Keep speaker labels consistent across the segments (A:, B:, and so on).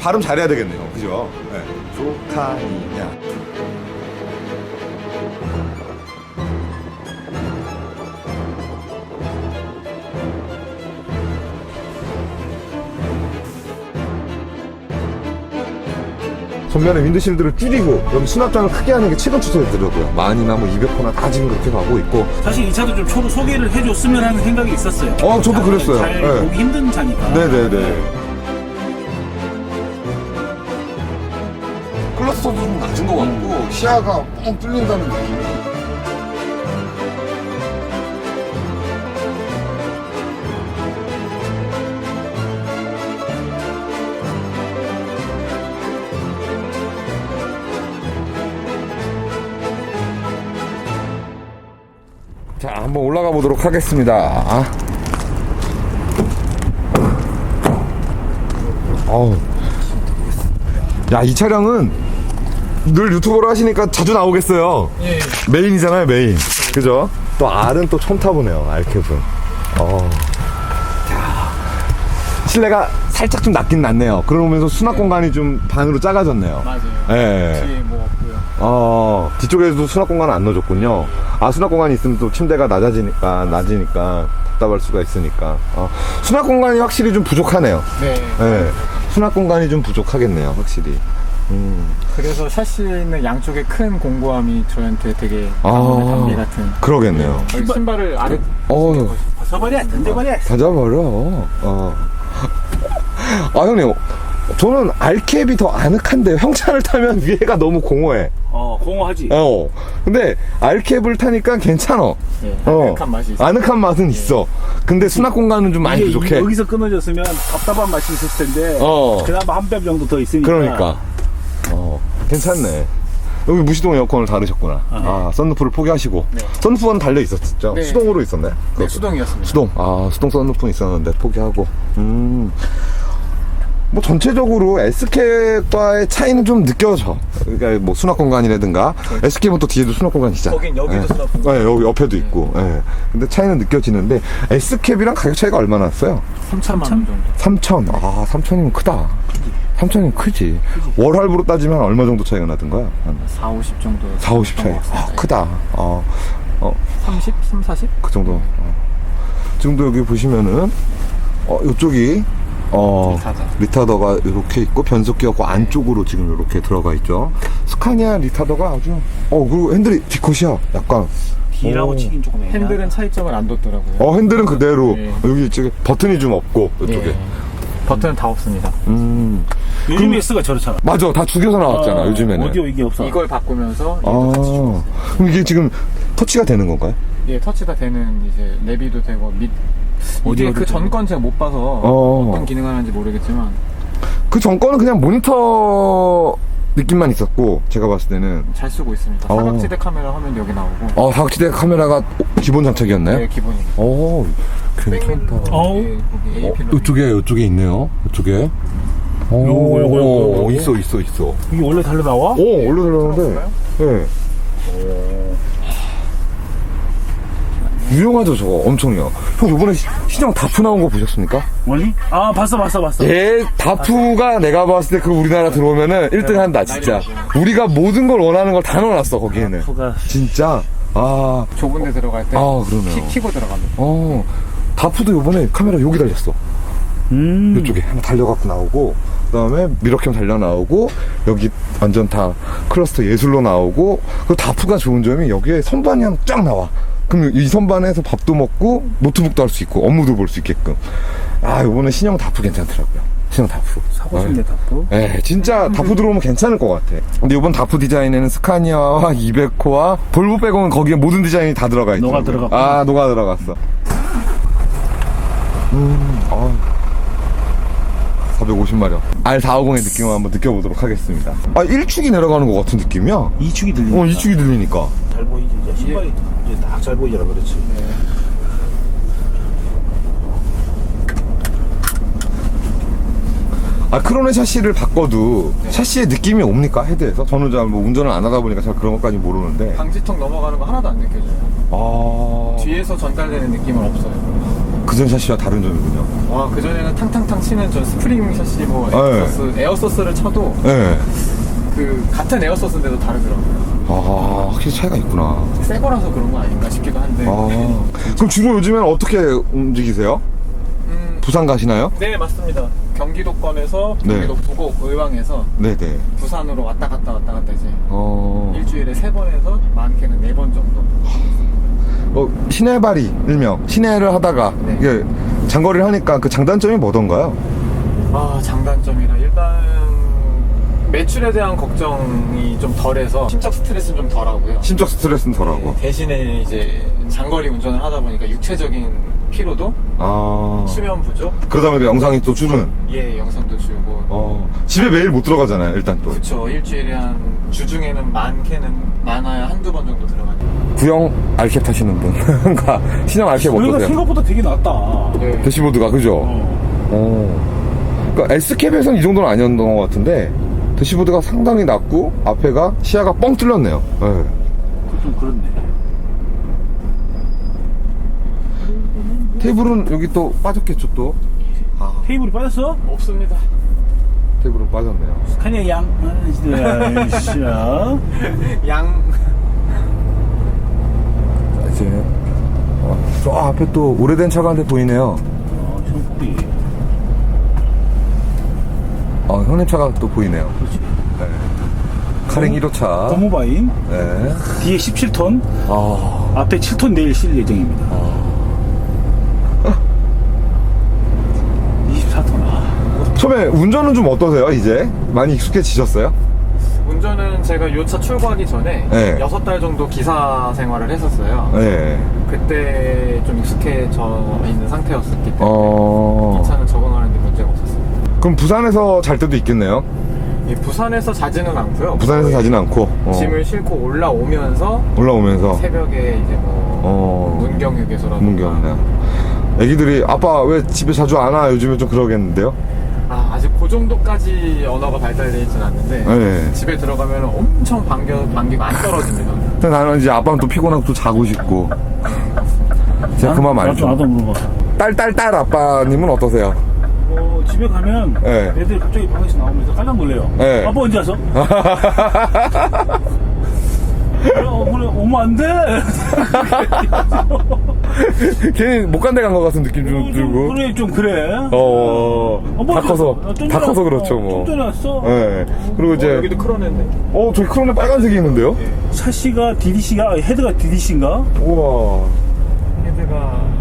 A: 발음 잘해야 되겠네요. 그죠? 네. 조카니냐. 전면에 윈드실드를 줄이고 여기 수납장을 크게 하는 게 최근 추세더라고요. 만이나 뭐 200호나 다 지금 그렇게 가고 있고
B: 사실 이 차도 좀 초로 소개를 해줬으면 하는 생각이 있었어요.
A: 어, 저도 그랬어요.
B: 잘
A: 네.
B: 보기 힘든 차니까.
A: 네네네. 시야가 뻥 뚫린다는 느낌. 자, 한번 올라가 보도록 하겠습니다. 어우. 야, 이 차량은 늘 유튜버로 하시니까 자주 나오겠어요.
B: 예.
A: 메인이잖아요, 메인. 그죠? 또 R은 또 처음 타보네요, R캡은. 어. 야. 실내가 살짝 좀 낮긴 낮네요. 그러면서 수납 공간이 좀 반으로 작아졌네요.
B: 맞아요.
A: 예.
B: 뒤에 뭐 없고요.
A: 어, 뒤쪽에도 수납 공간을 안 넣어줬군요. 아, 수납 공간이 있으면 또 침대가 낮아지니까, 낮으니까 답답할 수가 있으니까. 어, 수납 공간이 확실히 좀 부족하네요.
B: 네.
A: 예. 수납 공간이 좀 부족하겠네요, 확실히. 음.
C: 그래서 샤시에 있는 양쪽에 큰 공고함이 저한테 되게
A: 아.
C: 담비 같은
A: 그러겠네요.
C: 여기 신발을 아래
A: 어,
B: 벗어버려, 던져버려.
A: 닫아버려. 어. 아, 형님. 저는 알캡이 더 아늑한데요. 형차를 타면 위에가 너무 공허해.
B: 어, 공허하지.
A: 어. 근데 알캡을 타니까 괜찮아.
C: 예,
A: 어.
C: 아늑한 맛이 있어요.
A: 아늑한 맛은 있어. 근데 수납 공간은 좀 많이
B: 이게
A: 부족해.
B: 여기서 끊어졌으면 답답한 맛이 있을 텐데.
A: 어.
B: 그나마 한 뼘 정도 더 있으니까.
A: 그러니까. 어, 괜찮네. 여기 무시동 에어컨을 다르셨구나. 아, 썬루프를 포기하시고. 썬루프는 달려 있었죠?
C: 네.
A: 수동으로 있었나요?
C: 네,
A: 그것도?
C: 수동이었습니다.
A: 수동. 아, 수동 썬루프는 있었는데 포기하고. 음. 뭐 전체적으로 SK과의 차이는 좀 느껴져. 그러니까 뭐 수납 공간이라든가 SK는 또 뒤에도 수납 공간이 있잖아.
B: 거긴 여기도 수납 공간.
A: 네, 여기 옆에도 있고. 예. 근데 차이는 느껴지는데 SK이랑 가격 차이가 얼마나 났어요?
C: 3천만 원 정도.
A: 3천. 아, 3천이면 크다. 3천이면 크지. 월 할부로 따지면 얼마 정도 차이가 나던 거야? 한
C: 4, 50 정도.
A: 4, 50 차이. 아, 크다. 어, 어,
C: 30, 3, 40?
A: 그 정도. 어. 지금도 여기 보시면은, 어, 요쪽이, 어,
C: 리타더.
A: 리타더가 이렇게 있고, 변속기하고 안쪽으로 지금 이렇게 들어가 있죠. 스카니아 리타더가 아주, 어, 그리고 핸들이 디컷이야. 약간.
B: D라고
A: 오.
B: 치긴 조금 애매하다.
C: 핸들은 차이점을 안 뒀더라고요.
A: 어, 핸들은 그대로.
C: 네.
A: 여기 이쪽에 버튼이 좀 없고, 이쪽에.
C: 예. 버튼은 다 없습니다.
A: 음.
B: 요즘 S가 저렇잖아.
A: 맞아. 다 죽여서 나왔잖아,
B: 어,
A: 요즘에는.
B: 오디오 이게 없어.
C: 이걸 바꾸면서
A: 아,
C: 얘도 같이 줬어요.
A: 그럼 이게 지금 터치가 되는 건가요?
C: 예, 터치가 되는 이제 내비도 되고 밑 이게 그 전건 제가 못 봐서
A: 어.
C: 어. 떤 기능을 하는지 모르겠지만
A: 그 전거는 그냥 모니터 느낌만 있었고 제가 봤을 때는
C: 잘 쓰고 있습니다.
A: 어.
C: 사각지대 카메라 화면 여기 나오고
A: 어 사각지대 카메라가 기본 장착이었나요?
C: 네, 기본입니다.
A: 오 괜찮다.
B: 어우.
C: 예,
A: 어, 이쪽에 이쪽에 있네요. 이쪽에. 오,
B: 요거, 요거, 요거, 요거.
A: 있어 있어 있어.
B: 이게 원래 달려 나와?
A: 오 원래 들었는데. 예. 유용하죠 저거 엄청요. 형 이번에 시- 시장 다프 나온 거 보셨습니까?
B: 뭐니? 아, 봤어, 봤어, 봤어.
A: 얘 다프가 내가 봤을 때 그 우리나라 들어오면은 1등 한다 진짜. 우리가 모든 걸 원하는 걸 다 넣어놨어 거기에는.
B: F가
A: 진짜. 아,
C: 좁은 데 들어갈
A: 때아 그러네요.
C: 키, 키고 들어갑니다.
A: 어, 다프도 요번에 카메라 여기 달렸어.
B: 음.
A: 이쪽에 하나 달려갖고 나오고, 그 다음에 미러캠 달려 나오고, 여기 완전 다 클러스터 예술로 나오고, 그 다프가 좋은 점이 여기에 선반이 하나 쫙 나와. 그럼 이 선반에서 밥도 먹고, 노트북도 할 수 있고, 업무도 볼 수 있게끔. 아, 요번에 신형 다프 괜찮더라고요. 신형 다프.
B: 사고 싶네, 다프.
A: 예, 진짜 다프 들어오면 괜찮을 것 같아. 근데 이번 다프 디자인에는 스카니아와 200호와 볼보 빼고는 거기에 모든 디자인이 다 들어가 있어.
B: 녹아 들어갔구나.
A: 아, 녹아 들어갔어. 음, 아. 450마력. R450의 느낌을 한번 느껴보도록 하겠습니다. 아, 1축이 내려가는 것 같은 느낌이야.
B: 이축이 들리니까.
A: 어, 2축이 들리니까.
B: 잘 보이지. 이제 신발이 이제 딱 잘 보이잖아, 그렇지.
A: 아, 크로네 샤시를 바꿔도 샤시의 느낌이 옵니까? 헤드에서? 저는 잘뭐 운전을 안 하다 보니까 잘 그런 것까지 모르는데.
C: 방지턱 넘어가는 거 하나도 안 느껴져요.
A: 아.
C: 뒤에서 전달되는 느낌은 없어요.
A: 그전 샷시와 다른 점이군요.
C: 와 그전에는 탕탕탕 치는 전 스프링 샷시 뭐
A: 네.
C: 에어소스, 에어소스를 쳐도
A: 네.
C: 그 같은 에어소스인데도 다르더라고요.
A: 아, 확실히 차이가 있구나.
C: 새 거라서 그런 거 아닌가 싶기도 한데.
A: 아, 그럼 주로 요즘엔 어떻게 움직이세요?
C: 음,
A: 부산 가시나요?
C: 네 맞습니다. 경기도권에서
A: 네.
C: 경기도 부곡 의왕에서
A: 네네.
C: 부산으로 왔다 갔다 왔다 갔다 이제
A: 어,
C: 일주일에 세 번에서 많게는 네 번 정도.
A: 어, 시내발이 일명 시내를 하다가
C: 네.
A: 이게 장거리를 하니까 그 장단점이 뭐던가요?
C: 아 장단점이라 일단 매출에 대한 걱정이 좀 덜해서 심적 스트레스는 좀 덜하고요.
A: 심적 스트레스는 덜하고.
C: 네, 대신에 이제 장거리 운전을 하다 보니까 육체적인 피로도,
A: 아.
C: 수면 부족,
A: 그러다 보니까 영상이 또 줄은.
C: 예 영상도 줄고.
A: 어. 집에 매일 못 들어가잖아요, 일단 또.
C: 그쵸 일주일에 한 주중에는 많게는 많아야 한두 번 정도 들어가요.
A: 구형 알캡 타시는 분과 신형 알캡
B: 우리가
A: 어떠세요?
B: 생각보다 되게 낫다.
C: 네.
A: 대시보드가, 그죠?
B: 어.
A: 어. 그러니까 S캡에서는 이 정도는 아니었던 것 같은데, 대시보드가 상당히 낮고, 앞에가 시야가 뻥 뚫렸네요. 네.
B: 좀 그렇네.
A: 테이블은 여기 또 빠졌겠죠, 또? 아,
B: 테이블이 빠졌어?
C: 없습니다.
A: 테이블은 빠졌네요.
B: 스카니아 양. 아, 샤.
C: 양
A: 이제, 어, 저 앞에 또 오래된 차가 한 대 보이네요.
B: 어, 형국이.
A: 어, 형님 차가 또 보이네요.
B: 그렇지.
A: 네. 카링 1호차.
B: 고무바인.
A: 네.
B: 뒤에 17톤.
A: 아,
B: 앞에 7톤 내일 실 예정입니다. 24톤. 아.
A: 처음에 운전은 좀 어떠세요, 이제? 많이 익숙해지셨어요?
C: 운전은 제가 요 차 출고하기 전에
A: 네.
C: 여섯 달 정도 기사 생활을 했었어요.
A: 네.
C: 그때 좀 익숙해져 있는 상태였었기 때문에
A: 어.
C: 이 차는 적응하는데 문제가 없었어요.
A: 그럼 부산에서 잘 때도 있겠네요?
C: 이 부산에서 자지는 않고요.
A: 부산에서
C: 거의
A: 자진 않고. 어.
C: 짐을 싣고 올라오면서
A: 올라오면서.
C: 새벽에 이제 뭐
A: 어.
C: 문경 휴게소라든가
A: 문경네. 애기들이 아빠 왜 집에 자주 안 와? 요즘에 좀 그러겠는데요?
C: 아, 아직 그 정도까지 언어가 발달되어 있진 않는데
A: 네.
C: 집에 들어가면 엄청 반겨, 반기가 안 떨어집니다.
A: 근데 나는 이제 아빠는 또 피곤하고 또 자고 싶고. 제가 그만
B: 나도,
A: 말죠.
B: 나도 물어봐.
A: 딸, 딸, 딸 아빠님은 어떠세요?
B: 어, 집에 가면
A: 네.
B: 애들이 갑자기 방에서 나오면서 깜짝 놀래요.
A: 네.
B: 아빠 언제 왔어? 그래, 어, 그래, 오면 안 돼.
A: 괜히 못간 데 간 것 같은 느낌
B: 좀좀
A: 들고.
B: 그래, 좀 그래.
A: 어,
B: 어, 뭐,
A: 다 커서,
B: 어,
A: 좀다 커서
B: 왔-
A: 그렇죠,
B: 어,
A: 뭐.
B: 좀 전에 왔어.
A: 네. 그리고
C: 어,
A: 이제,
C: 여기도 크로네인데.
A: 어, 저기 크롬에 빨간색이 있는데요?
B: 샤시가 DDC가, 헤드가 DDC인가?
A: 우와.
C: 헤드가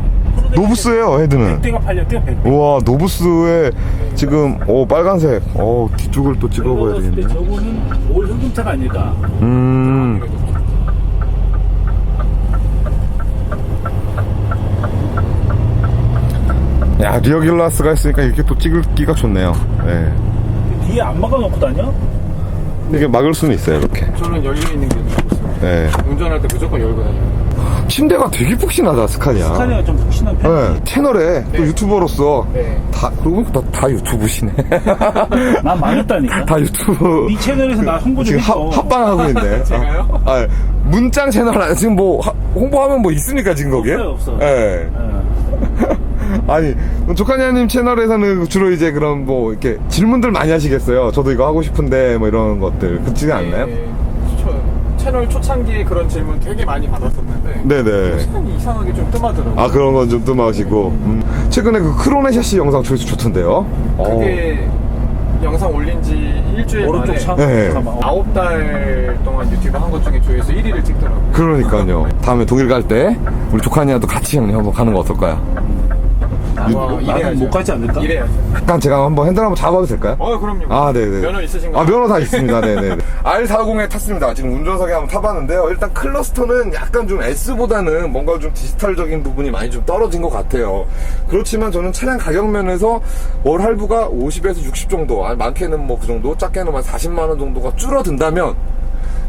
A: 노브스예요 헤드는.
B: 100대가 팔렸대요, 100대.
A: 우와, 노브스에 지금, 오, 빨간색. 어, 뒤쪽을 또 찍어봐야 되겠네.
B: 저거는 올 현금차가 아닐까.
A: 음. 야, 리어 길라스가 있으니까 이렇게 또 찍기가 좋네요. 네.
B: 뒤에 안 막아놓고 다녀?
A: 이게 막을 수는 있어요, 이렇게.
C: 저는 열려 있는 게 좋습니다.
A: 네.
C: 운전할 때 무조건 열고 다녀요.
A: 침대가 되게 푹신하다, 스카니아.
B: 스카니아가 좀 푹신한 편.
A: 네, 채널에 또 유튜버로서
C: 네.
A: 다, 그러고 보니까 다, 다 유튜브시네.
B: 난 망했다니까.
A: 다 유튜브.
B: 네 채널에서 나 홍보 좀
A: 지금. 합, 합방하고 있네.
C: 제가요?
A: 아, 문짱 채널 안, 지금 뭐, 하- 홍보하면 뭐 있습니까, 지금 거기에?
B: 없어요, 없어요.
A: 예.
B: 어.
A: 아니, 조카냐님 채널에서는 주로 이제 그런 뭐, 이렇게 질문들 많이 하시겠어요. 저도 이거 하고 싶은데, 뭐 이런 것들. 그렇지 않나요?
C: 네, 초- 채널 초창기에 그런 질문 되게 많이 받았었는데
A: 네네.
C: 시간이 이상하게 좀 뜸하더라고요.
A: 아, 그런 건 좀 뜸하시고. 음. 최근에 그 크로네 샤시 영상 조회수 좋던데요?
C: 그게 영상 올린 지 일주일
B: 오른쪽
C: 만에
B: 차.
A: 네.
B: 어.
C: 아홉 달 동안 유튜브 한 것 중에 조회수 1위를 찍더라고요.
A: 그러니까요. 다음에 독일 갈 때, 우리 조카냐도 같이 형님 한번 가는 거 어떨까요?
C: 와,
B: 나는
C: 이래야죠.
B: 못 가지 않을까?
C: 이래야죠.
A: 약간 제가 한번 핸들 한번 잡아도 될까요?
C: 어, 그럼요.
A: 아, 네네.
C: 면허 있으신가요?
A: 아, 면허 다 있습니다. 네네. R40에 탔습니다. 지금 운전석에 한번 타봤는데요. 일단 클러스터는 약간 좀 S보다는 뭔가 좀 디지털적인 부분이 많이 좀 떨어진 것 같아요. 그렇지만 저는 차량 가격 면에서 월 할부가 50에서 60 정도, 아니, 많게는 뭐 그 정도, 작게는 한 40만 원 정도가 줄어든다면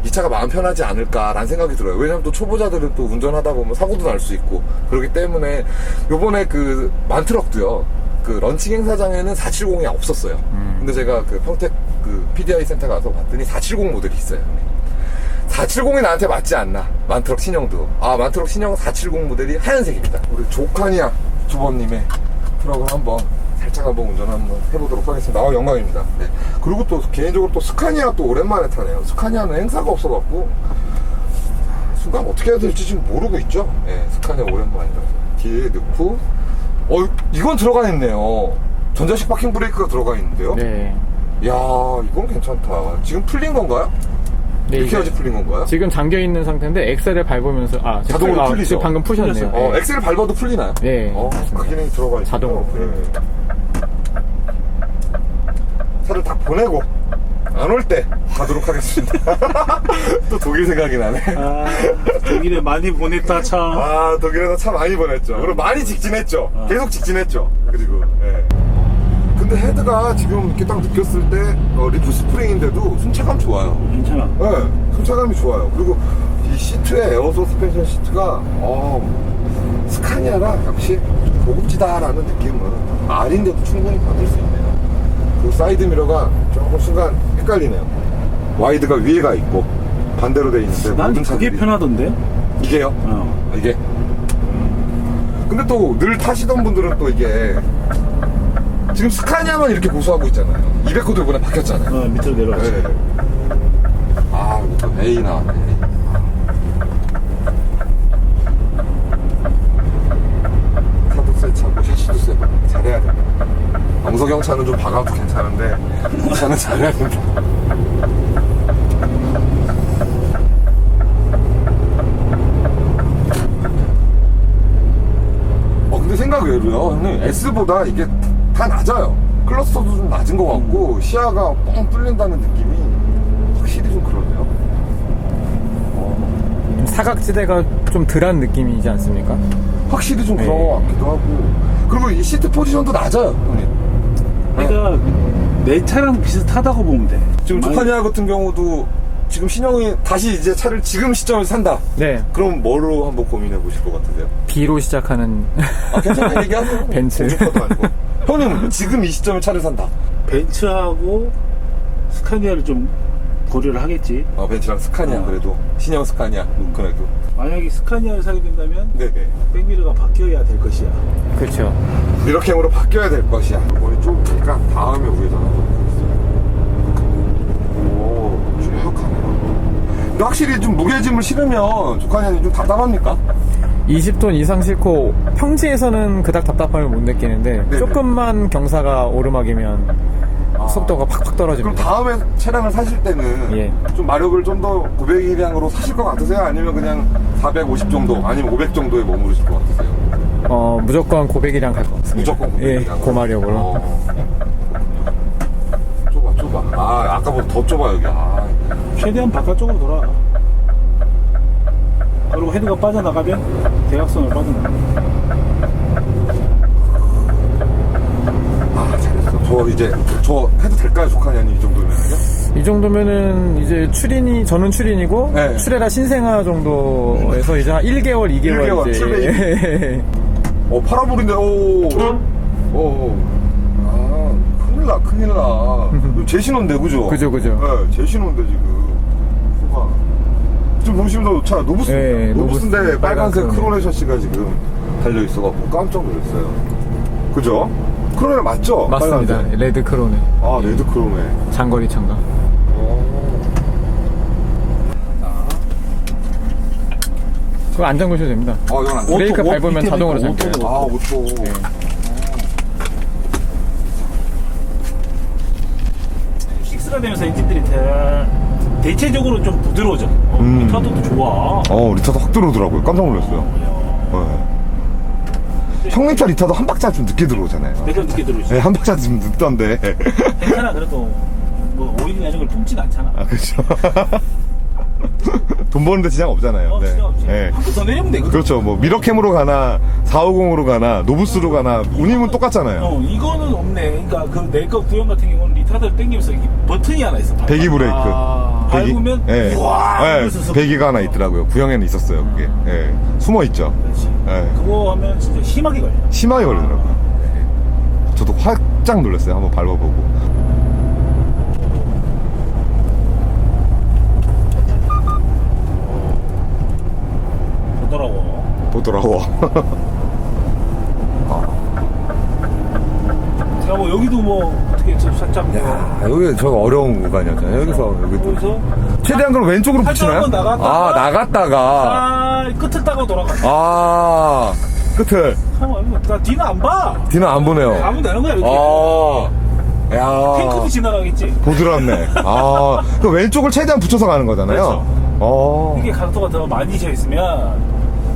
A: 이 차가 마음 편하지 않을까라는 생각이 들어요. 왜냐면 또 초보자들은 또 운전하다 보면 사고도 날 수 있고 그렇기 때문에 요번에 그 만트럭도요. 그 런칭 행사장에는 470이 없었어요. 근데 제가 그 평택 그 PDI 센터 가서 봤더니 470 모델이 있어요. 470이 나한테 맞지 않나. 만트럭 신형도. 아, 만트럭 신형 470 모델이 하얀색입니다. 우리 조카니아 유튜버님의 트럭을 한번 살짝 한번 운전 한번 해보도록 하겠습니다. 아, 영광입니다. 네. 그리고 또 개인적으로 또 스카니아 또 오랜만에 타네요. 스카니아는 행사가 없어갖고 순간 어떻게 해야 될지 지금 모르고 있죠. 네, 스카니아 오랜만이라서 뒤에 넣고 어 이건 들어가 있네요. 전자식 파킹 브레이크가 들어가 있는데요.
C: 네.
A: 야 이건 괜찮다. 지금 풀린 건가요?
C: 네,
A: 이렇게 해야지 풀린 건가요?
C: 지금 잠겨 있는 상태인데 엑셀을 밟으면서 아
A: 자동으로
C: 아,
A: 풀리죠?
C: 방금 푸셨네요.
A: 어,
C: 네.
A: 엑셀을 밟아도 풀리나요?
C: 네.
A: 어, 그 기능이 들어가 있고.
C: 자동으로 풀립니다.
A: 차를 다 보내고 안 올 때 가도록 하겠습니다. 또 독일 생각이 나네.
B: 아, 독일에 많이 보냈다, 참.
A: 아, 독일에서 차 많이 보냈죠. 그리고 많이 직진했죠.
B: 어.
A: 계속 직진했죠. 그리고, 예. 근데 헤드가 지금 이렇게 딱 느꼈을 때, 어, 리프 스프링인데도 승차감 좋아요.
B: 괜찮아.
A: 예, 승차감이 좋아요. 그리고 이 시트에 에어 서스펜션 시트가, 어, 스카니아라 역시 고급지다라는 느낌은 R인데도 충분히 받을 수 있네요. 그 사이드 미러가 조금 순간 헷갈리네요. 와이드가 위에가 있고, 반대로 돼 있는데,
B: 난
A: 모든
B: 그게
A: 차들이.
B: 편하던데?
A: 이게요?
B: 어.
A: 이게. 음. 근데 또 늘 타시던 분들은 또 이게 지금 스카니아만 이렇게 고수하고 있잖아요. 200코드 이번에 바뀌었잖아요.
B: 어, 밑으로 내려왔지.
A: 네. 아, 이거 또 A 나왔네. 차도 세 차고 샤시도 세고 잘해야 돼. 영석형 차는 좀 박아도 괜찮은데 이 차는 잘해야 된다. 어 근데 생각 외로요 형님 S보다 이게 다 낮아요 클러스터도 좀 낮은 것 같고 시야가 뻥 뚫린다는 느낌이 확실히 좀 그러네요
C: 사각지대가 좀 덜한 느낌이지 않습니까?
A: 확실히 좀 그런
C: 네.
A: 것 같기도 하고 그리고 이 시트 포지션도 낮아요 형님
B: 그러니까 내 차랑 비슷하다고 보면 돼.
A: 지금
B: 많이-
A: 조카니아 같은 경우도 지금 신형이 다시 이제 차를 지금 시점에 산다
C: 네.
A: 그럼 뭐로 한번 고민해 보실 것 같으세요?
C: B로 시작하는
A: 아 괜찮아 얘기 하세요
C: 벤츠.
A: 고주파도 아니고 형님 지금 이 시점에 차를 산다
B: 벤츠하고 스카니아를 좀 고려를 하겠지.
A: 어, 벤츠랑 스카니아
B: 어.
A: 그래도 신형 스카니아 그래도
B: 만약에 스카니아를 사게 된다면
A: 네네
B: 백미러가 바뀌어야 될 것이야.
C: 그렇죠.
A: 미러캠으로 바뀌어야 될 것이야. 이번에 좁으니까 다음에 우회전을 하도록 하겠습니다. 오, 쭉 가네요. 근데 확실히 좀 무게짐을 실으면 조카년이 좀 답답합니까?
C: 20톤 이상 싣고 평지에서는 그닥 답답함을 못 느끼는데
A: 네네.
C: 조금만 경사가 오르막이면
A: 아.
C: 속도가 팍팍
A: 그럼
C: 떨어집니다.
A: 다음에 차량을 사실 때는
C: 예.
A: 좀 마력을 좀 더 900이량으로 사실 것 같으세요? 아니면 그냥 450 정도, 아니면 500 정도에 머무르실 것 같으세요?
C: 어, 무조건 고백이랑 갈 것 같습니다.
A: 무조건 900이랑.
C: 예, 고마력으로.
A: 어. 좁아, 좁아. 아, 아까보다 더 좁아, 여기. 아.
B: 최대한 바깥쪽으로 돌아. 그리고 헤드가 빠져나가면 대각선을 빠져나가.
A: 아, 잘했어. 저 이제, 저 해도 될까요, 조카년이 이 정도면요?
C: 이 정도면은 이제 출인이 저는 출인이고
A: 네.
C: 출애라 신생아 정도에서 이제 한 1개월, 2개월
A: 1개월,
C: 이제
A: 어, 팔아버린데, 오. 오. 아, 큰일 나, 큰일 나. 이거 제 신호인데, 그죠?
C: 그죠, 그죠.
A: 네, 제 신호인데, 지금. 지금 보시면 차 노브스.
C: 네,
A: 노브스인데
C: 노브스,
A: 빨간색
C: 빨간색.
A: 크로네 셔츠가 지금 달려 있어갖고 깜짝 놀랐어요. 그죠? 크로네 맞죠?
C: 맞습니다.
A: 빨간색.
C: 레드 크로네
A: 아, 레드 크로네.
C: 장거리 참가. 그거 안 잠그셔도 됩니다.
A: 아, 이건 안 돼.
C: 브레이크
B: 오토,
C: 밟으면 자동으로 잠겨요.
A: 아, 오토.
C: 네.
B: 식스가 되면서 엔진들이 대, 대체적으로 좀 부드러워져. 어,
A: 음.
B: 미터도 좋아.
A: 어, 리터도 확 들어오더라고요. 깜짝 놀랐어요. 네. 형님 차 리터도 한 박자 좀 늦게 들어오잖아요.
B: 내가 늦게 들어오지.
A: 네, 한 박자 좀 늦던데.
B: 괜찮아, 그래도 뭐 오일이나 이런 걸 뿜진 않잖아.
A: 아, 그렇죠. 돈 버는데 지장 없잖아요.
B: 어,
A: 네.
B: 진짜 없지.
A: 네.
B: 한 번 더 내리면 되거든.
A: 그렇죠. 뭐 미러캠으로 가나 450으로 가나 노브스로 가나 운임은 똑같잖아요.
B: 어, 이거는 없네. 그러니까 그 내거 구형 같은 경우는 리타드를 당기면서 이게 버튼이 하나 있어.
A: 배기 브레이크.
C: 아,
A: 배기-
B: 밟으면
A: 네.
B: 우와
A: 네,
B: 이러면서
A: 배기가 하나 있더라고요. 구형에는 있었어요. 그게. 네. 숨어 있죠.
B: 그렇지.
A: 네.
B: 그거 하면 진짜 심하게 걸려.
A: 심하게 걸리더라고요. 네. 저도 활짝 놀랐어요. 한번 밟아보고.
B: 보더라고.
A: 보더라고. 아,
B: 여기도 뭐 어떻게 좀 살짝 뭐
A: 아, 여기 저 어려운 구간이었잖아요. 여기서 여기도
B: 여기서
A: 최대한 그럼 왼쪽으로
B: 살짝
A: 붙이나요?
B: 한번 나갔다가
A: 아 나갔다가
B: 아 끝을 따고 돌아가.
A: 아 끝을
B: 나 뒤는 안 봐.
A: 뒤는 안 보네요.
B: 가면 되는 거야 이렇게.
A: 아, 야,
B: 탱크도 지나가겠지.
A: 보드랍네. 아, 그 왼쪽을 최대한 붙여서 가는 거잖아요.
B: 그렇죠.
A: 어,
B: 이게 각도가 더 많이 져 있으면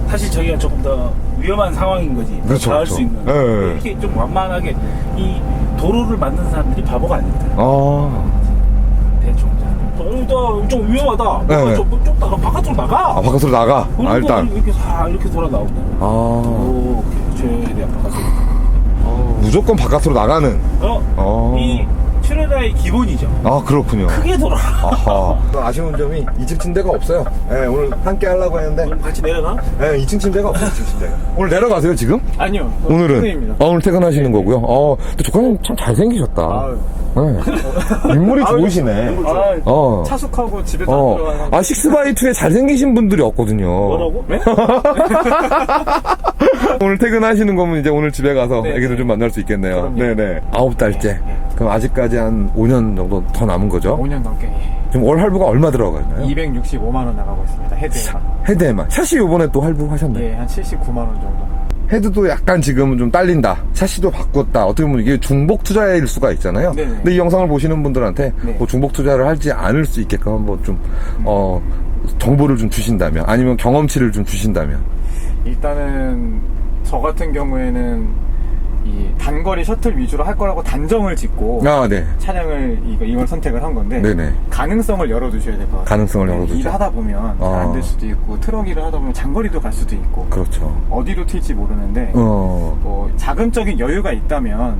B: 사실 저희가 조금 더 위험한 상황인 거지. 더
A: 그렇죠,
B: 닿을
A: 그렇죠.
B: 수 있는.
A: 예.
B: 이렇게 좀 완만하게 이 도로를 만든 사람들이 바보가 아닙니다.
A: 아,
B: 대충. 좀, 좀 위험하다.
A: 네.
B: 좀, 좀 나가 바깥으로 나가.
A: 아 바깥으로 나가. 아, 일단.
B: 이렇게 사 이렇게 돌아 나오고.
A: 아,
B: 오, 최대한 바깥으로.
A: 무조건 바깥으로 나가는.
B: 어,
A: 어.
B: 이 트레라의 기본이죠.
A: 아, 그렇군요.
B: 크게 돌아.
A: 아하. 아쉬운 점이 2층 침대가 없어요. 네, 오늘 함께 하려고 했는데,
B: 그럼 같이 내려가?
A: 네, 2층 침대가 없어요, 2층 침대가. 오늘 내려가세요, 지금?
C: 아니요.
A: 오늘은?
C: 퇴근입니다.
A: 아, 오늘 퇴근하시는 거고요. 어, 근데 조카님 참 잘생기셨다.
C: 아유.
A: 네. 인물이 좋으시네.
C: 아,
A: 어.
C: 차숙하고 집에도 안
A: 어.
C: 들어가는
A: 아, 식스바이2에 잘생기신 분들이 없거든요.
B: 뭐라고? 네?
A: 오늘 퇴근하시는 거면 이제 오늘 집에 가서
C: 네,
A: 애기들
C: 네.
A: 좀 만날 수 있겠네요.
C: 그럼요.
A: 네네. 아홉 달째.
C: 네.
A: 그럼 아직까지 한 5년 정도 더 남은 거죠?
C: 5년 넘게
A: 지금 월 할부가 얼마 들어가나요?
C: 265만 원 나가고 있습니다. 헤드에만.
A: 헤드에만. 샷시 요번에 또 할부 하셨나요?
C: 예, 한 79만 원 정도.
A: 헤드도 약간 지금은 좀 딸린다. 샷시도 바꿨다. 어떻게 보면 이게 중복 투자일 수가 있잖아요.
C: 네네.
A: 근데 이 영상을 보시는 분들한테
C: 네.
A: 뭐 중복 투자를 하지 않을 수 있게끔 한번 좀, 어, 정보를 좀 주신다면, 아니면 경험치를 좀 주신다면.
C: 일단은 저 같은 경우에는 이 단거리 셔틀 위주로 할 거라고 단정을 짓고
A: 아, 네.
C: 차량을 이거 이걸 선택을 한 건데
A: 네네.
C: 가능성을 열어두셔야 될 것 같아요.
A: 가능성을
C: 네,
A: 열어두자.
C: 일을 하다 보면
A: 아.
C: 안될 수도 있고 트럭 일을 하다 보면 장거리도 갈 수도 있고
A: 그렇죠.
C: 어디로 튈지 모르는데
A: 어,
C: 뭐 자금적인 여유가 있다면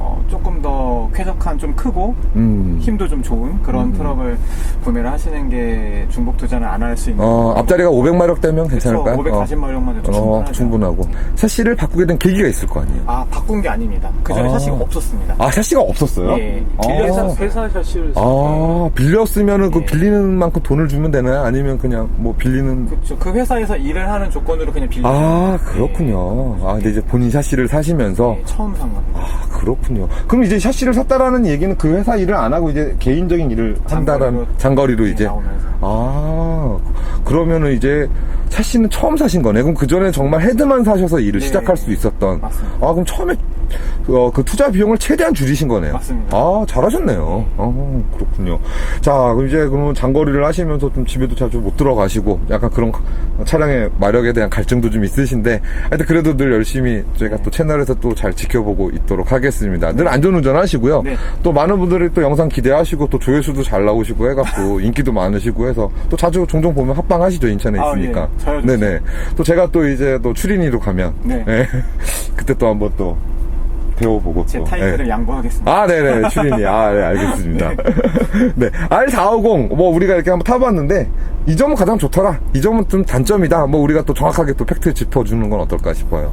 C: 어, 조금 더 쾌적한 좀 크고
A: 음.
C: 힘도 좀 좋은 그런 트럭을 구매를 하시는 게 중복 투자는 안 할 수 있는
A: 어, 앞자리가 500마력 되면 괜찮을까요?
C: 540마력만 해도
A: 어,
C: 충분하죠.
A: 충분하고. 샤시를 바꾸게 된 계기가 있을 거 아니에요?
C: 아 바꾼 게 아닙니다. 그 전에
A: 아.
C: 샤시가 없었습니다.
A: 아, 샤시가 없었어요?
C: 예.
B: 회사,
A: 아,
B: 회사 샤시를
A: 아, 빌렸으면은 그
C: 예.
A: 빌리는 만큼 돈을 주면 되나요? 아니면 그냥 뭐 빌리는.
C: 그렇죠. 그 회사에서 일을 하는 조건으로 그냥 빌려.
A: 아, 그렇군요. 아, 근데 이제 본인 샤시를 사시면서.
C: 네, 처음 산 겁니다.
A: 아, 그렇군요. 그럼 이제 샤시를 샀다라는 얘기는 그 회사 일을 안 하고 이제 개인적인 일을 한다라는
C: 장거리로
A: 이제.
C: 나오면서.
A: 아, 그러면은 이제 샤시는 처음 사신 거네. 그럼 그 전에 정말 헤드만 사셔서 일을
C: 네.
A: 시작할 수 있었던.
C: 맞습니다.
A: 아, 그럼 처음에 어, 그 투자 비용을 최대한 줄이신 거네요.
C: 맞습니다.
A: 아, 잘하셨네요. 어, 그렇군요. 자, 그럼 이제 그러면 장거리를 하시면서 좀 집에도 자주 못 들어가시고 약간 그런 차량의 마력에 대한 갈증도 좀 있으신데 하여튼 그래도 늘 열심히 저희가 또 채널에서 또 잘 지켜보고 있도록 하겠습니다. 늘 안전운전 하시고요.
C: 네.
A: 또 많은 분들이 또 영상 기대하시고 또 조회수도 잘 나오시고 해갖고 인기도 많으시고 해서 또 자주 종종 보면 합방하시죠 인천에
C: 아,
A: 있으니까.
C: 예. 좋습니다.
A: 네네. 또 제가 또 이제 또 추린이로 가면
C: 네.
A: 예. 그때 또 한번 또 배워보고
C: 제
A: 또.
C: 타이틀을
A: 예.
C: 양보하겠습니다.
A: 아, 네네, 추린이. 아, 네, 알겠습니다. 네. R450, 뭐, 우리가 이렇게 한번 타봤는데, 이 점은 가장 좋더라. 이 점은 좀 단점이다. 뭐, 우리가 또 정확하게 또 팩트 짚어주는 건 어떨까 싶어요.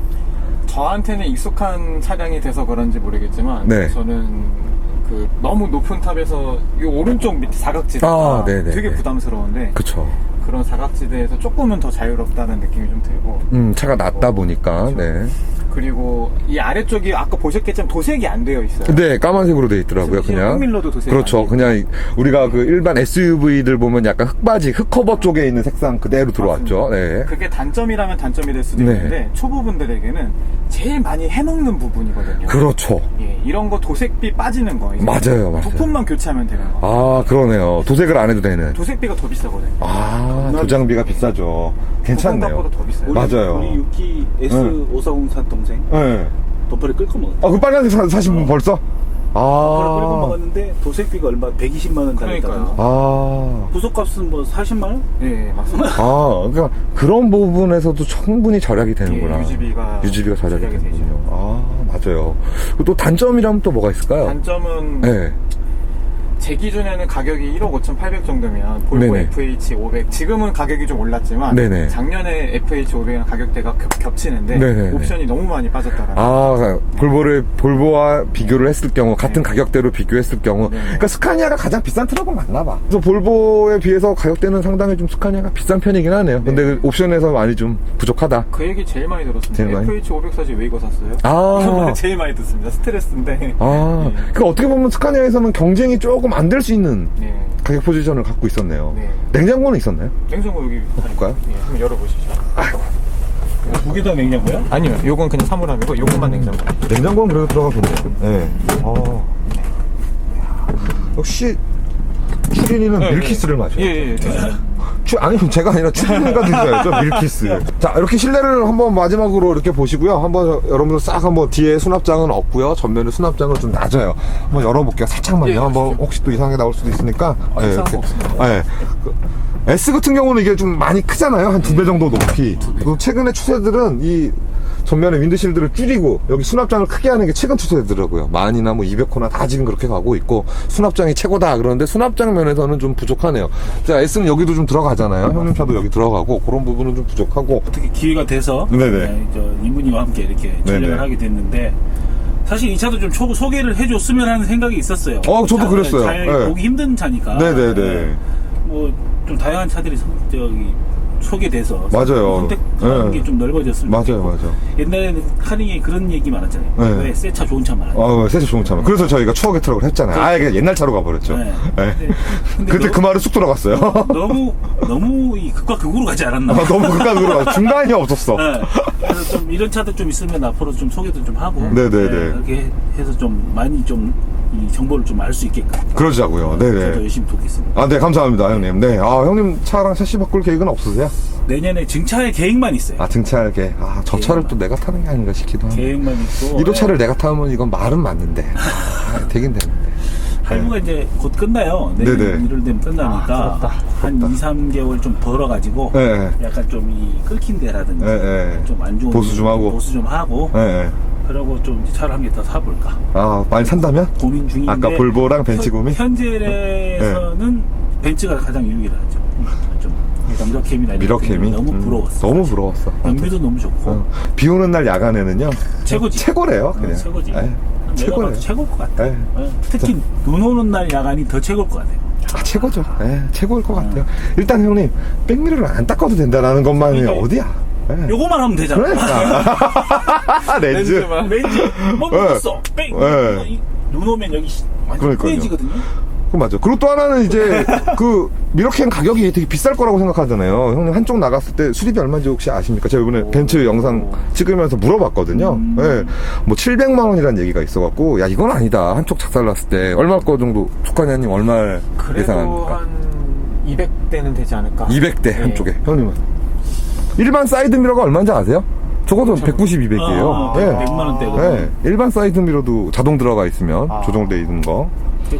C: 저한테는 익숙한 차량이 돼서 그런지 모르겠지만
A: 네.
C: 저는 그 너무 높은 탑에서 이 오른쪽 밑 사각지대가
A: 아, 네네.
C: 되게 부담스러운데
A: 그쵸.
C: 그런 사각지대에서 조금은 더 자유롭다는 느낌이 좀 들고
A: 음, 차가 낮다 보니까,
C: 그렇죠.
A: 네.
C: 그리고 이 아래쪽이 아까 보셨겠지만 도색이 안 되어 있어요.
A: 네, 까만색으로 돼 있더라고요, 그냥.
B: 흑밀러도 도색.
A: 그렇죠. 그냥 우리가 그 일반 SUV들 보면 약간 흙바지, 흙커버 쪽에 있는 색상 그대로 들어왔죠. 네.
C: 그게 단점이라면 단점이 될 수도
A: 네.
C: 있는데 초보분들에게는 제일 많이 해먹는 부분이거든요.
A: 그렇죠.
C: 예, 이런 거 도색비 빠지는 거.
A: 맞아요, 맞아요.
C: 부품만 교체하면 되는 거.
A: 아, 그러네요. 도색을 안 해도 되는.
C: 도색비가 더 비싸거든요.
A: 아, 도장비가 비싸죠. 괜찮네요.
C: 더 비싸요.
B: 우리,
A: 맞아요.
B: 우리 유키 S5404 동생
A: 네.
B: 도퍼를 끌고 먹었다.
A: 아, 그 빨간색 사, 사신 분 벌써?
B: 도퍼를 끌고
A: 아.
B: 먹었는데 도색비가 얼마? 120만 원
C: 그러니까요.
B: 거.
A: 아.
B: 부속값은 뭐 40만 원?
C: 예, 맞습니다.
A: 아, 그러니까 그런 부분에서도 충분히 절약이 되는구나.
C: 예, 유지비가
A: 유지비가 절약이
C: 절약이 되죠.
A: 되는군요. 아, 맞아요. 그리고 또 단점이라면 또 뭐가 있을까요?
C: 단점은
A: 네.
C: 제 기준에는 가격이 1억 5,800 정도면 볼보
A: 네네.
C: FH500 지금은 가격이 좀 올랐지만
A: 네네.
C: 작년에 FH500이랑 가격대가 겹, 치는데
A: 네네네.
C: 옵션이 너무 많이 빠졌더라고요.
A: 아, 볼보를, 볼보와 비교를 했을 경우, 같은
C: 네.
A: 가격대로 비교했을 경우,
C: 네.
A: 그러니까 스카니아가 가장 비싼 트럭은 맞나 봐. 그래서 볼보에 비해서 가격대는 상당히 좀 스카니아가 비싼 편이긴 하네요. 근데
C: 네.
A: 그 옵션에서 많이 좀 부족하다.
C: 그 얘기 제일 많이 들었습니다.
A: 제일 많이?
C: FH500 사지 왜 이거 샀어요?
A: 아.
C: 제일 많이 듣습니다. 스트레스인데.
A: 아,
C: 네.
A: 그러니까 어떻게 보면 스카니아에서는 경쟁이 조금 안될수 있는
C: 네.
A: 가격 포지션을 갖고 있었네요.
C: 네.
A: 냉장고는 있었나요?
C: 냉장고 여기
A: 볼까요?
C: 예, 한번 열어보시죠.
B: 두 개 다 냉장고야?
C: 아니요, 요건 그냥 사물함이고 요것만 냉장고.
A: 냉장고는 그래도 들어가 보네요. 네. 어. 역시 추린이는
C: 네,
A: 밀키스를 마셔요.
C: 예, 예, 예.
A: 추, 아니 제가 아니라 추린이가 드셔야죠 밀키스. 자 이렇게 실내를 한번 마지막으로 이렇게 보시고요. 한번 여러분들 싹 한번 뒤에 수납장은 없고요. 전면에 수납장은 좀 낮아요. 한번 열어볼게요. 살짝만요.
C: 예,
A: 한번. 혹시 또 이상하게 나올 수도 있으니까.
C: 아, 거 없습니다.
A: 네. 그 S 같은 경우는 이게 좀 많이 크잖아요. 한 두 배 정도 높이. 그리고 최근에 추세들은 이 전면에 윈드실드를 줄이고 여기 수납장을 크게 하는 게 최근 추세더라고요. 만이나 뭐 200호나 다 지금 그렇게 가고 있고 수납장이 최고다 그러는데 수납장 면에서는 좀 부족하네요. 자, S는 여기도 좀 들어가잖아요. 형님 차도 여기 들어가고 그런 부분은 좀 부족하고
B: 어떻게 기회가 돼서
A: 네네.
B: 네, 저 이문희와 함께 이렇게
A: 네네.
B: 하게 됐는데 사실 이 차도 좀 초, 소개를 해줬으면 하는 생각이 있었어요.
A: 어, 저도
B: 차-
A: 그랬어요.
B: 잘
A: 네.
B: 보기 힘든 차니까.
A: 네네네.
B: 뭐좀 다양한 차들이 선- 저기 소개돼서
A: 맞아요.
B: 선택하는
A: 네.
B: 게좀 넓어졌으면
A: 맞아요,
B: 좋겠고.
A: 맞아요.
B: 옛날에는 카링에 그런 얘기 많았잖아요.
A: 네.
B: 왜새차 좋은 차만 하냐.
A: 어, 세차 좋은 차만. 그래서 저희가 추억의 트럭을 했잖아요. 아, 이게 옛날 차로 가버렸죠.
B: 네.
A: 네.
B: 근데- 근데
A: 그때
B: 너-
A: 그 말을 쑥 들어갔어요.
B: 너무 너무 이 극과 극으로 가지 않았나.
A: 아, 너무 극단으로 가 중간이 없었어.
B: 네. 그래서 좀 이런 차도 좀 있으면 앞으로 좀 소개도 좀 하고
A: 네네네.
B: 이렇게 해서 좀 많이 좀 이 정보를 좀 알 수 있게끔
A: 그러자고요.
B: 저도
A: 네네.
B: 열심히 돕겠습니다.
A: 아, 네, 감사합니다, 형님. 네. 아, 형님 차랑 샤시 바꿀 계획은 없으세요?
B: 내년에 증차의 계획만 있어요.
A: 아, 등차하게. 아, 저 차를 또 내가 타는 게 아닌가 싶기도 하고.
B: 계획만 있고
A: 이도 차를 내가 타면 이건 말은 맞는데. 아, 되긴 되는데.
B: 할부가 이제 곧 끝나요. 내년
A: 네네.
B: 1월 되면 끝나니까
C: 아, 부럽다.
B: 한 2, 3개월 좀 벌어가지고
A: 네.
B: 약간 좀 이 끓긴 데라든지
A: 네, 네.
B: 좀 안 좋은
A: 보수 좀 하고.
B: 보수 좀 하고
A: 네, 네.
B: 그러고 좀 차를 한 개 더 사볼까
A: 아, 많이 산다면?
B: 고민 중인데
A: 아까 볼보랑 벤츠 고민?
B: 현, 현재에서는 벤츠가 가장 유일하죠. 이런
A: 미러캠이?
B: 것들이 너무
A: 음,
B: 부러웠어.
A: 너무 부러웠어.
B: 연비도 너무 좋고
A: 어, 비 오는 날 야간에는요.
B: 최고지.
A: 최고래요,
B: 어,
A: 그냥.
B: 최고지.
A: 예,
B: 내가
A: 최고래요.
B: 봐도 최고일 것 같아.
A: 예.
B: 어, 특히 눈 오는 날 야간이 더 최고일 것 같아요.
A: 아, 최고죠. 예, 최고일 것 같아요. 일단 형님, 백미러를 안 닦아도 된다라는 것만이
B: 그러니까
A: 어디야? 예.
B: 요거만 하면 되잖아.
A: 그러니까. 렌즈.
C: 렌즈만.
B: 렌즈 뭐
A: 예.
B: 묻었어. 뺑.
A: 예.
B: 이- 눈 오면 여기 완전
A: 그러니까요.
B: 뿌얘지거든요.
A: 그 맞아. 그리고 또 하나는 이제 그 미러캔 가격이 되게 비쌀 거라고 생각하잖아요. 형님 한쪽 나갔을 때 수리비 얼마인지 혹시 아십니까? 제가 이번에 벤츠 영상 찍으면서 물어봤거든요.
B: 음.
A: 예. 뭐 700만 원이라는 얘기가 있어갖고 야 이건 아니다. 한쪽 작살났을 때 얼마 거 정도 축하냐님 얼마
C: 그래도
A: 예상합니까?
C: 한 200대는 되지 않을까?
A: 200대
C: 네.
A: 한쪽에 형님은 일반 사이드 미러가 얼마인지 아세요? 적어도 190, 200이에요.
B: 아,
A: 예.
B: 100만 원대고.
A: 예. 일반 사이드 미러도 자동 들어가 있으면
C: 아.
A: 조정돼 있는 거.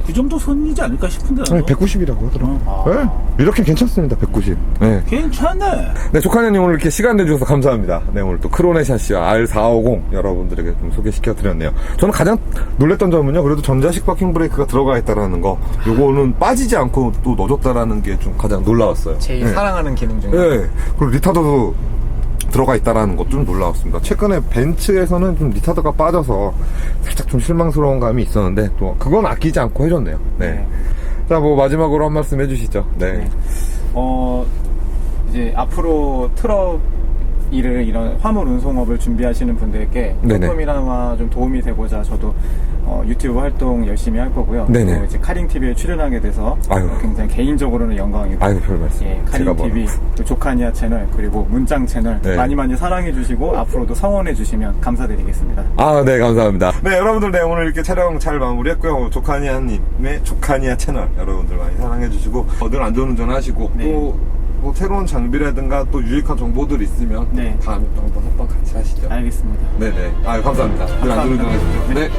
B: 그 정도 선이지 않을까 싶은데.
A: 아니,
B: 나도.
A: 190이라고 하더라고요.
B: 어.
A: 예. 이렇게 괜찮습니다, 190. 네.
B: 괜찮네.
A: 네, 조카님 오늘 이렇게 시간 내주셔서 감사합니다. 네, 오늘 또 크로네 샤시와 R450 여러분들에게 좀 소개시켜드렸네요. 저는 가장 놀랬던 점은요, 그래도 전자식 파킹 브레이크가 들어가 있다라는 거, 요거는 빠지지 않고 또 넣어줬다라는 게 좀 가장 놀라웠어요.
C: 제일
A: 네.
C: 사랑하는 기능 중에
A: 네. 그리고 리타더도 들어가 있다라는 것도 좀 놀라웠습니다. 최근에 벤츠에서는 좀 리타더가 빠져서 살짝 좀 실망스러운 감이 있었는데 또 그건 아끼지 않고 해줬네요. 네.
C: 네.
A: 자, 뭐 마지막으로 한 말씀 해주시죠. 네.
C: 네. 어 이제 앞으로 트럭 일을 이런 화물 운송업을 준비하시는 분들께
A: 네네.
C: 조금이나마 좀 도움이 되고자 저도 어, 유튜브 활동 열심히 할 거고요.
A: 네네.
C: 또 이제 카링 TV에 출연하게 돼서
A: 아유.
C: 굉장히 개인적으로는 영광이고.
A: 아유, 별 말씀.
C: 예, 카링
A: 뭐.
C: TV, 또 조카니아 채널 그리고 문짱 채널
A: 네.
C: 많이 많이 사랑해 주시고 앞으로도 성원해 주시면 감사드리겠습니다.
A: 아, 네, 감사합니다. 네, 여러분들, 네, 오늘 이렇게 촬영 잘 마무리했고요. 조카니아님의 조카니아 채널 여러분들 많이 사랑해 주시고, 어, 늘 안전운전 하시고,
C: 네.
A: 또, 뭐, 새로운 장비라든가 또 유익한 정보들 있으면,
C: 네.
A: 다음에 또 한번 한번 같이 하시죠.
C: 알겠습니다.
A: 네네. 아유, 감사합니다. 늘 안전운전 하십시오. 네.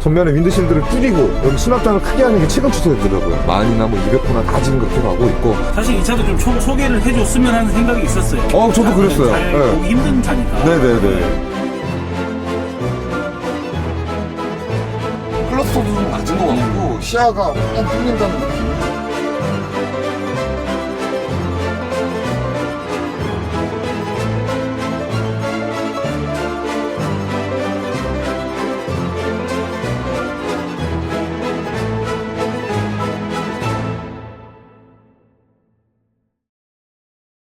A: 전면에 윈드실드를 줄이고 여기 수납장을 크게 하는 게 최근 추세더라고요. 만이나 뭐 200호나 다 지금 그렇게 가고 있고
B: 사실 이 차도 좀 초- 소개를 해줬으면 하는 생각이 있었어요.
A: 어, 저도 그랬어요.
B: 잘
A: 네.
B: 보기 힘든 차니까.
A: 네네네. 시야가 확 뚫린다는 느낌